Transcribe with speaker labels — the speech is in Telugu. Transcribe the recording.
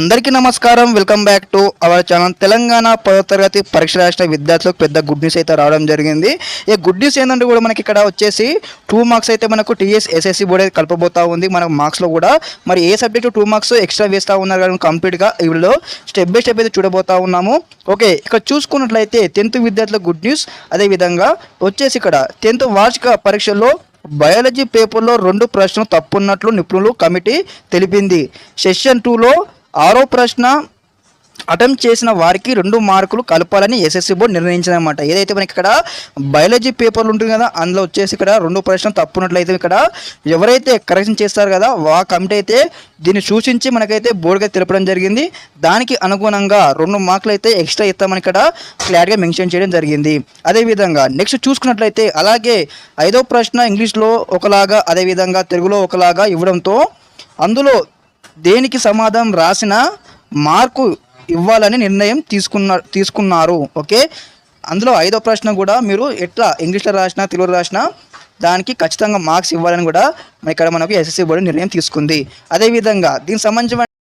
Speaker 1: అందరికీ నమస్కారం. Welcome back to our channel Telangana పదో తరగతి పరీక్ష రాసిన విద్యార్థులకు పెద్ద గుడ్ న్యూస్ అయితే రావడం జరిగింది. ఈ గుడ్ న్యూస్ ఏంటంటే కూడా మనకి ఇక్కడ వచ్చేసి టూ మార్క్స్ అయితే మనకు టీఎస్ ఎస్ఎస్సి బోర్డు అయితే కలపబోతా ఉంది. మన మార్క్స్లో కూడా మరి ఏ సబ్జెక్టు టూ మార్క్స్ ఎక్స్ట్రా వేస్తూ ఉన్నారు కానీ కంప్లీట్గా వీళ్ళు స్టెప్ బై స్టెప్ అయితే చూడబోతా ఉన్నాము. ఓకే ఇక్కడ చూసుకున్నట్లయితే టెన్త్ విద్యార్థులకు గుడ్ న్యూస్ అదేవిధంగా వచ్చేసి ఇక్కడ టెన్త్ వార్షిక పరీక్షల్లో బయాలజీ పేపర్లో రెండు ప్రశ్నలు తప్పున్నట్లు నిపుణులు కమిటీ తెలిపింది. సెషన్ టూలో ఆరో ప్రశ్న అటెంప్ట్ చేసిన వారికి రెండు మార్కులు కలపాలని ఎస్ఎస్సి బోర్డు నిర్ణయించిందనమాట ఏదైతే మనకి ఇక్కడ బయాలజీ పేపర్లు ఉంటుంది కదా అందులో వచ్చేసి ఇక్కడ రెండు ప్రశ్నలు తప్పున్నట్లయితే ఇక్కడ ఎవరైతే కరెక్షన్ చేస్తారు కదా ఆ కమిటీ అయితే దీన్ని సూచించి మనకైతే బోర్డుగా తెలపడం జరిగింది. దానికి అనుగుణంగా రెండు మార్కులు అయితే ఎక్స్ట్రా ఇస్తామని ఇక్కడ క్లారిటీగా మెన్షన్ చేయడం జరిగింది. అదేవిధంగా నెక్స్ట్ చూసుకున్నట్లయితే అలాగే ఐదో ప్రశ్న ఇంగ్లీష్లో ఒకలాగా అదేవిధంగా తెలుగులో ఒకలాగా ఇవ్వడంతో అందులో దేనికి సమాధానం రాసిన మార్కు ఇవ్వాలని నిర్ణయం తీసుకున్న తీసుకున్నారు ఓకే? అందులో ఐదో ప్రశ్న కూడా మీరు ఎట్లా ఇంగ్లీష్లో రాసినా తెలుగులో రాసినా దానికి ఖచ్చితంగా మార్క్స్ ఇవ్వాలని కూడా ఇక్కడ మనకు ఎస్ఎస్సి బోర్డు నిర్ణయం తీసుకుంది. అదేవిధంగా దీనికి సంబంధించిన